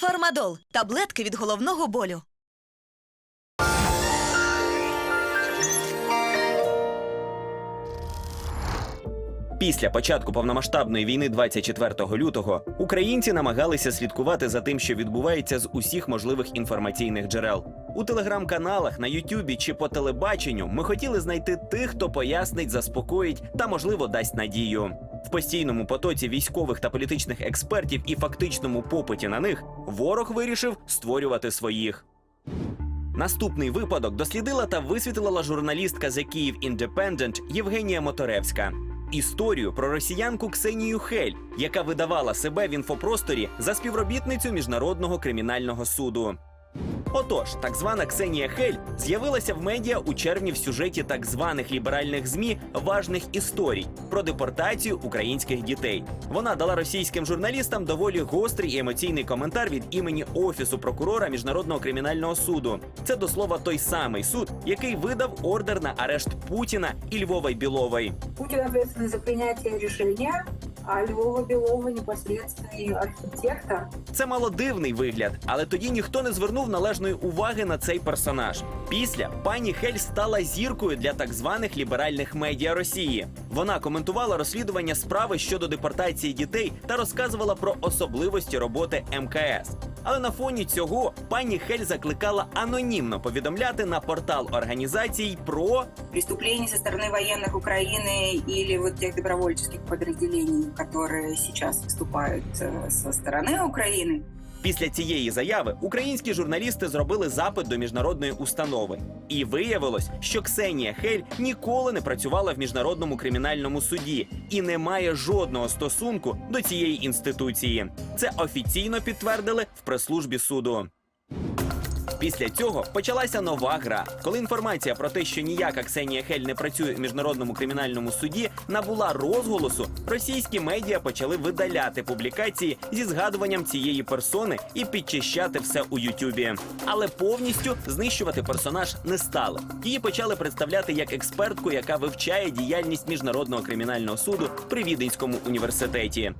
Фармадол таблетки від головного болю. Після початку повномасштабної війни 24 лютого українці намагалися слідкувати за тим, що відбувається з усіх можливих інформаційних джерел. У телеграм-каналах, на Ютубі чи по телебаченню ми хотіли знайти тих, хто пояснить, заспокоїть та, можливо, дасть надію. Постійному потоці військових та політичних експертів і фактичному попиті на них ворог вирішив створювати своїх. Наступний випадок дослідила та висвітлила журналістка The Kyiv Independent Євгенія Моторевська. Історію про росіянку Ксенію Хель, яка видавала себе в інфопросторі за співробітницю міжнародного кримінального суду. Отож, так звана Ксенія Хель з'явилася в медіа у червні в сюжеті так званих ліберальних змі важних історій про депортацію українських дітей. Вона дала російським журналістам доволі гострий і емоційний коментар від імені офісу прокурора міжнародного кримінального суду. Це до слова той самий суд, який видав ордер на арешт Путіна і Львова Білової. Путин ответственный за принятие решения, а Львова Белова непосредственный архитектор. Це мало дивний вигляд, але тоді ніхто не звернув належної уваги на цей персонаж. Після пані Хель стала зіркою для так званих ліберальних медіа Росії. Вона коментувала розслідування справи щодо депортації дітей та розказувала про особливості роботи МКС. Але на фоні цього пані Хель закликала анонімно повідомляти на портал організацій про Преступлений со стороны военных Украины или вот тех добровольческих подразделений, которые сейчас выступают э, со стороны Украины. Після цієї заяви українські журналісти зробили запит до міжнародної установи, і виявилось, що Ксенія Хель ніколи не працювала в міжнародному кримінальному суді і не має жодного стосунку до цієї інституції. Це офіційно підтвердили в прес-службі суду. Після цього почалася нова гра, коли інформація про те, що ніяка Ксенія Хель не працює в міжнародному кримінальному суді, набула розголосу. Російські медіа почали видаляти публікації зі згадуванням цієї персони і підчищати все у Ютубі. Але повністю знищувати персонаж не стали. Її почали представляти як експертку, яка вивчає діяльність міжнародного кримінального суду при Віденському університеті.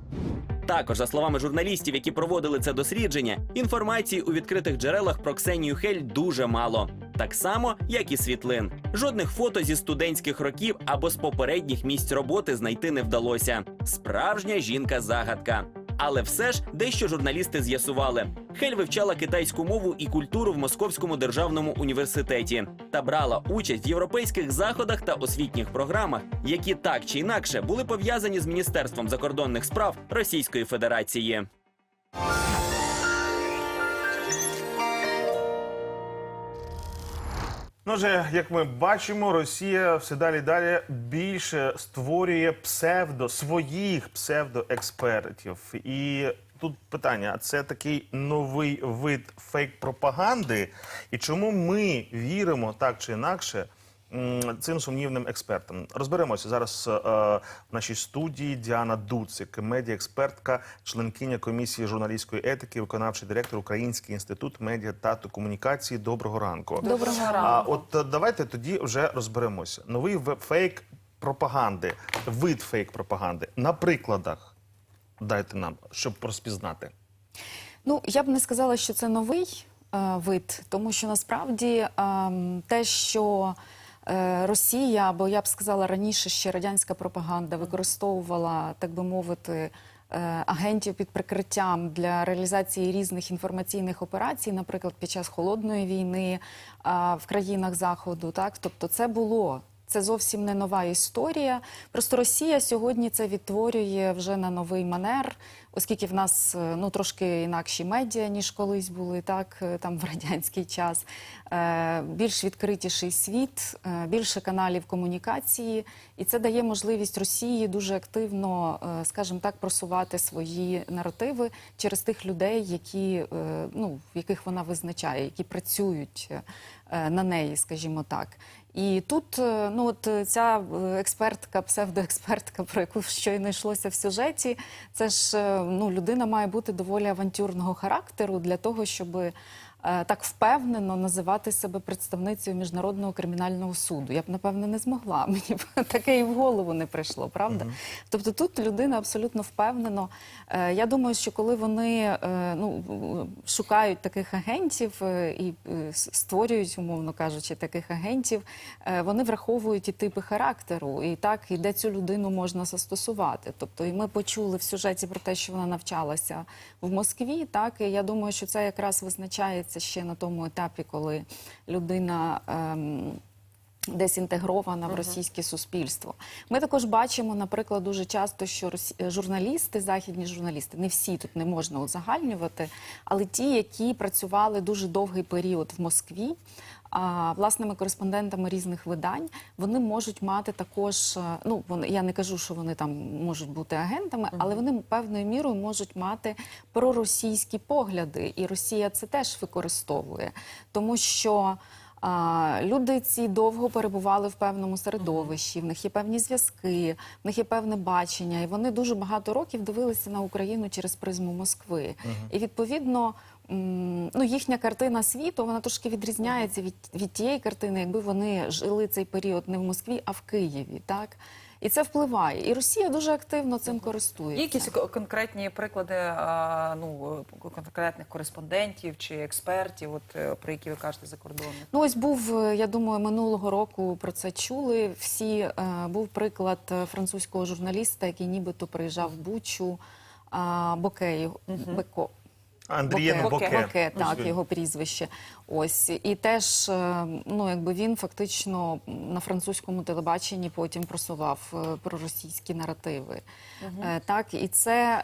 Також, за словами журналістів, які проводили це дослідження, інформації у відкритих джерелах про Ксенію Хель дуже мало. Так само, як і світлин. Жодних фото зі студентських років або з попередніх місць роботи знайти не вдалося. Справжня жінка-загадка. Але все ж дещо журналісти з'ясували. Хель вивчала китайську мову і культуру в Московському державному університеті та брала участь в європейських заходах та освітніх програмах, які так чи інакше були пов'язані з Міністерством закордонних справ Російської Федерації. Ну, же, як ми бачимо, Росія все далі далі більше створює псевдо своїх псевдоекспертів. І тут питання: це такий новий вид фейк-пропаганди? І чому ми віримо так чи інакше? Цим сумнівним експертам розберемося зараз е, в нашій студії Діана Дуцик, медіаекспертка, членкиня комісії журналістської етики, виконавчий директор Український інститут медіа та комунікації. Доброго ранку. Доброго А от е, давайте тоді вже розберемося. Новий фейк пропаганди, вид фейк пропаганди на прикладах. Дайте нам, щоб розпізнати. Ну я б не сказала, що це новий е, вид, тому що насправді ем, те, що е, Росія, або я б сказала раніше ще радянська пропаганда використовувала, так би мовити. е, Агентів під прикриттям для реалізації різних інформаційних операцій, наприклад, під час холодної війни в країнах заходу, так тобто, це було це зовсім не нова історія. Просто Росія сьогодні це відтворює вже на новий манер, оскільки в нас е, ну трошки інакші медіа, ніж колись були, так е, там в радянський час. Е, більш відкритіший світ, більше каналів комунікації, і це дає можливість Росії дуже активно, скажімо так, просувати свої наративи через тих людей, які ну яких вона визначає, які працюють на неї, скажімо так. І тут е, ну от е, ця е, експертка, псевдоекспертка, про яку щойно йшлося в сюжеті, це ж ну людина має бути доволі авантюрного характеру для того, щоб е, так впевнено називати себе представницею міжнародного кримінального суду. Я б напевно не змогла. Мені б таке і в голову не прийшло, правда? Тобто тут людина абсолютно впевнено. Е, Я думаю, що коли вони е, ну, шукають таких агентів е, і е, створюють, умовно кажучи, таких агентів, е, вони враховують і типи характеру, і так і де цю людину можна застосувати. Тобто, і ми почули в сюжеті про те, що вона навчалася в Москві. Так і я думаю, що це якраз визначається ще на тому етапі, коли людина. ем, Десь інтегрована в російське суспільство. Ми також бачимо, наприклад, дуже часто, що журналісти, західні журналісти, не всі тут не можна узагальнювати, але ті, які працювали дуже довгий період в Москві, власними кореспондентами різних видань, вони можуть мати також. е, Ну вони я не кажу, що вони там можуть бути агентами, але вони певною мірою можуть мати проросійські погляди, і Росія це теж використовує, тому що. А, люди ці довго перебували в певному середовищі, в них є певні зв'язки, в них є певне бачення, і вони дуже багато років дивилися на Україну через призму Москви. І відповідно. Ну, їхня картина світу вона трошки відрізняється від, від тієї картини, якби вони жили цей період не в Москві, а в Києві. Так? І це впливає. І Росія дуже активно цим Є користується. якісь ко- конкретні приклади ну, е, конкретних кореспондентів чи експертів, от, е, про які ви кажете за кордоном? Ну, ось був, е, я думаю, минулого року про це чули. Всі був приклад французького журналіста, який нібито приїжджав в Бучу. А, Боке, Беко. Андрієн Боке. Боке. Боке, так, його прізвище. Ось. І теж, е, ну, якби він фактично на французькому телебаченні потім просував е, проросійські наративи. Е, Так, і це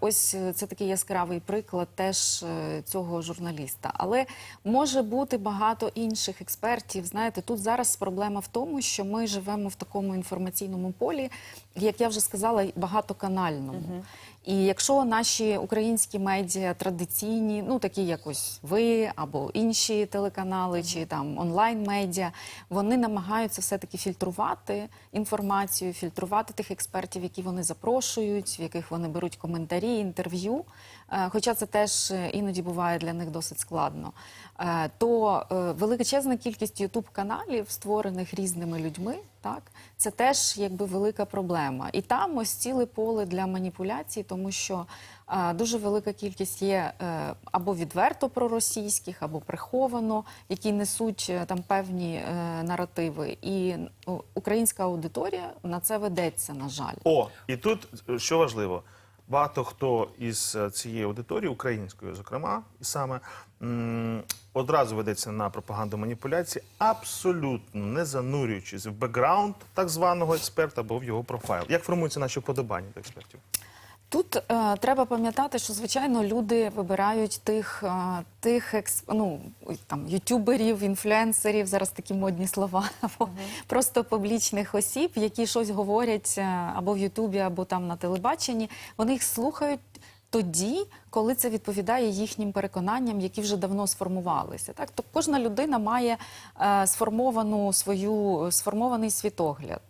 ось це такий яскравий приклад теж цього журналіста. Але може бути багато інших експертів. Знаєте, тут зараз проблема в тому, що ми живемо в такому інформаційному полі, як я вже сказала, багатоканальному. І якщо наші українські медіа традиційні, ну такі як ось ви або інші телеканали, чи там онлайн-медіа, вони намагаються все-таки фільтрувати інформацію, фільтрувати тих експертів, які вони запрошують, в яких вони беруть коментарі, інтерв'ю. Е, Хоча це теж е, іноді буває для них досить складно. Е, То величезна кількість ютуб-каналів, створених різними людьми, так це теж якби велика проблема. І там ось ціле поле для маніпуляцій, тому що е, дуже велика кількість є е, або відверто проросійських, або приховано, які несуть е, там певні е, наративи. І ну, українська аудиторія на це ведеться, на жаль. О, і тут е, що важливо, багато хто із е, цієї аудиторії, української, зокрема, і саме одразу ведеться на пропаганду маніпуляції, абсолютно не занурюючись в бекграунд так званого експерта або в його профайл. Як формуються наші вподобання до експертів? Тут е, треба пам'ятати, що звичайно люди вибирають тих, е, тих експ... ну, там ютуберів, інфлюенсерів, зараз такі модні слова, або просто публічних осіб, які щось говорять е, або в Ютубі, або там на телебаченні. Вони їх слухають. Тоді, коли це відповідає їхнім переконанням, які вже давно сформувалися, так то кожна людина має е, сформовану свою сформований світогляд.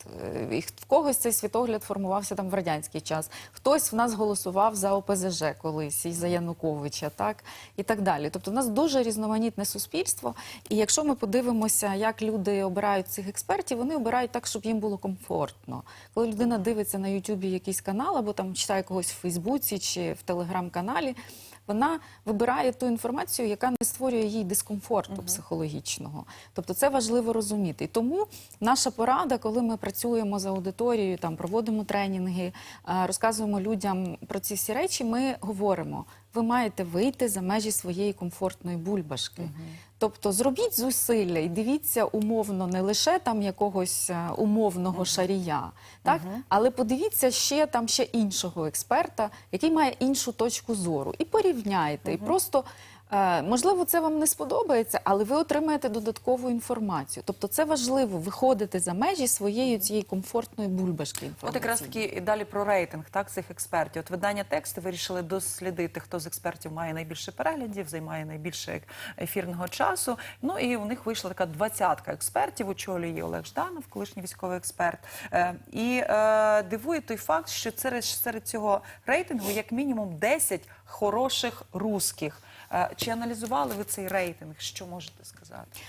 Е, і в когось цей світогляд формувався там в радянський час. Хтось в нас голосував за ОПЗЖ колись і за Януковича, так і так далі. Тобто, у нас дуже різноманітне суспільство. І якщо ми подивимося, як люди обирають цих експертів, вони обирають так, щоб їм було комфортно. Коли людина дивиться на Ютубі якийсь канал або там читає когось в Фейсбуці чи в телеграм-каналі. Вона вибирає ту інформацію, яка не створює їй дискомфорту психологічного. Тобто це важливо розуміти. І тому наша порада, коли ми працюємо з аудиторією, там проводимо тренінги, е, розказуємо людям про ці всі речі, ми говоримо: ви маєте вийти за межі своєї комфортної бульбашки. Тобто зробіть зусилля і дивіться умовно не лише там якогось е, умовного шарія, так? Але подивіться ще там ще іншого експерта, який має іншу точку зору, і порівняйте. І просто можливо це вам не сподобається, але ви отримаєте додаткову інформацію. Тобто це важливо виходити за межі своєї цієї комфортної бульбашки. От якраз таки і далі про рейтинг так цих експертів. От видання тексту вирішили дослідити, хто з експертів має найбільше переглядів, займає найбільше ефірного часу. Ну і у них вийшла така двадцятка експертів. Очолює Олег Жданов, колишній військовий експерт. Е, і е, дивує той факт, що серед, серед цього рейтингу як мінімум 10 хороших русських. Е, Чи аналізували ви цей рейтинг? Що можете сказати?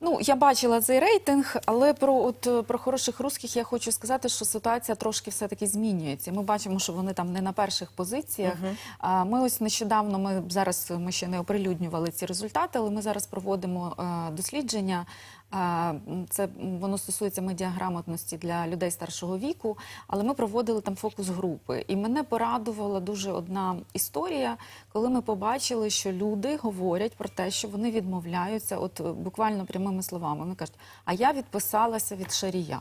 Ну, я бачила цей рейтинг, але про от е, про хороших русських я хочу сказати, що ситуація трошки все-таки змінюється. Ми бачимо, що вони там не на перших позиціях. А ми ось нещодавно, ми зараз ми ще не оприлюднювали ці результати, але ми зараз проводимо е, дослідження. Це воно стосується медіаграмотності для людей старшого віку, але ми проводили там фокус групи. І мене порадувала дуже одна історія, коли ми побачили, що люди говорять про те, що вони відмовляються, от е, буквально прямими словами. Вони кажуть, а я відписалася від шарія.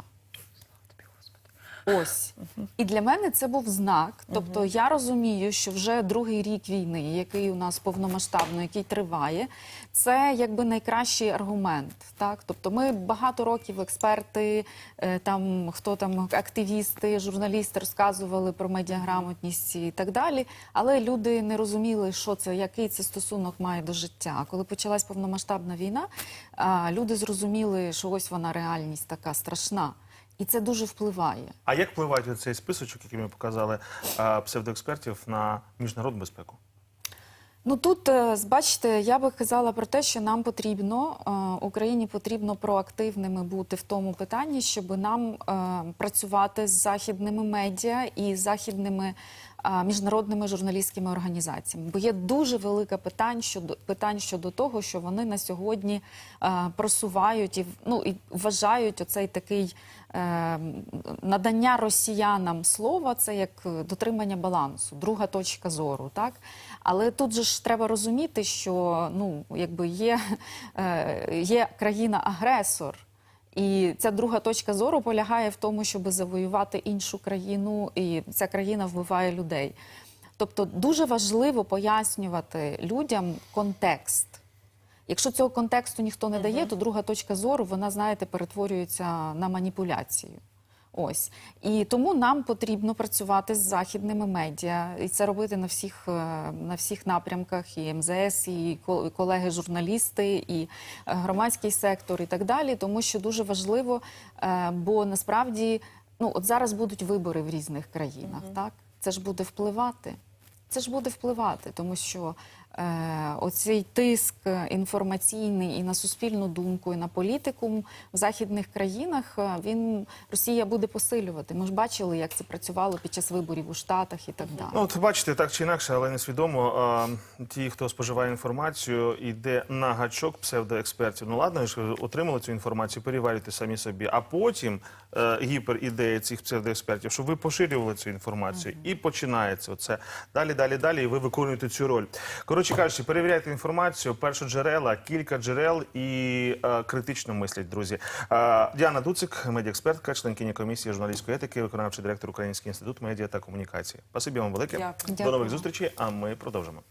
Ось. І для мене це був знак. Тобто я розумію, що вже другий рік війни, який у нас повномасштабно, який триває, це якби найкращий аргумент. Так? Тобто ми багато років експерти, е, там хто там активісти, журналісти розказували про медіаграмотність і так далі. Але люди не розуміли, що це, який це стосунок має до життя. А коли почалась повномасштабна війна, люди зрозуміли, що ось вона реальність така страшна. І це дуже впливає. А як впливають цей списочок, який ми показали е, псевдоекспертів на міжнародну безпеку? Ну тут е, бачите, я би казала про те, що нам потрібно е, Україні потрібно проактивними бути в тому питанні, щоб нам працювати з західними медіа і західними міжнародними журналістськими організаціями. Бо є дуже велика питань щодо питань щодо того, що вони на сьогодні просувають і ну і вважають оцей такий е, надання росіянам слова, це як дотримання балансу, друга точка зору, так. Але тут же ж треба розуміти, що ну якби є, е, є країна-агресор. І ця друга точка зору полягає в тому, щоб завоювати іншу країну, і ця країна вбиває людей. Тобто дуже важливо пояснювати людям контекст. Якщо цього контексту ніхто не дає, то друга точка зору, вона, знаєте, перетворюється на маніпуляцію. Ось і тому нам потрібно працювати з західними медіа, і це робити на всіх е, на всіх напрямках, і МЗС, і ко- колеги-журналісти, і е, громадський сектор, і так далі. Тому що дуже важливо, е, бо насправді ну от зараз будуть вибори в різних країнах. Так це ж буде впливати. Це ж буде впливати, тому що оцей тиск інформаційний і на суспільну думку, і на політику в західних країнах е, він Росія буде посилювати. Ми ж бачили, як це працювало під час виборів у Штатах і так далі. Ну, от бачите, так чи інакше, але несвідомо, е, ті, хто споживає інформацію, йде на гачок псевдоекспертів. Ну ладно, ж отримали цю інформацію, переварюйте самі собі, а потім е, гіперідея цих псевдоекспертів, щоб ви поширювали цю інформацію. І починається оце далі, далі, далі, і ви виконуєте цю роль. Коротше Коротше кажучи, перевіряйте інформацію. Перше джерела, кілька джерел і е, критично мислять, друзі. Е, Діана Дуцик, медіаекспертка, членкиня комісії журналістської етики, виконавчий директор Український інститут медіа та комунікації. Спасибі вам велике. Дякую. До нових зустрічей. А ми продовжимо.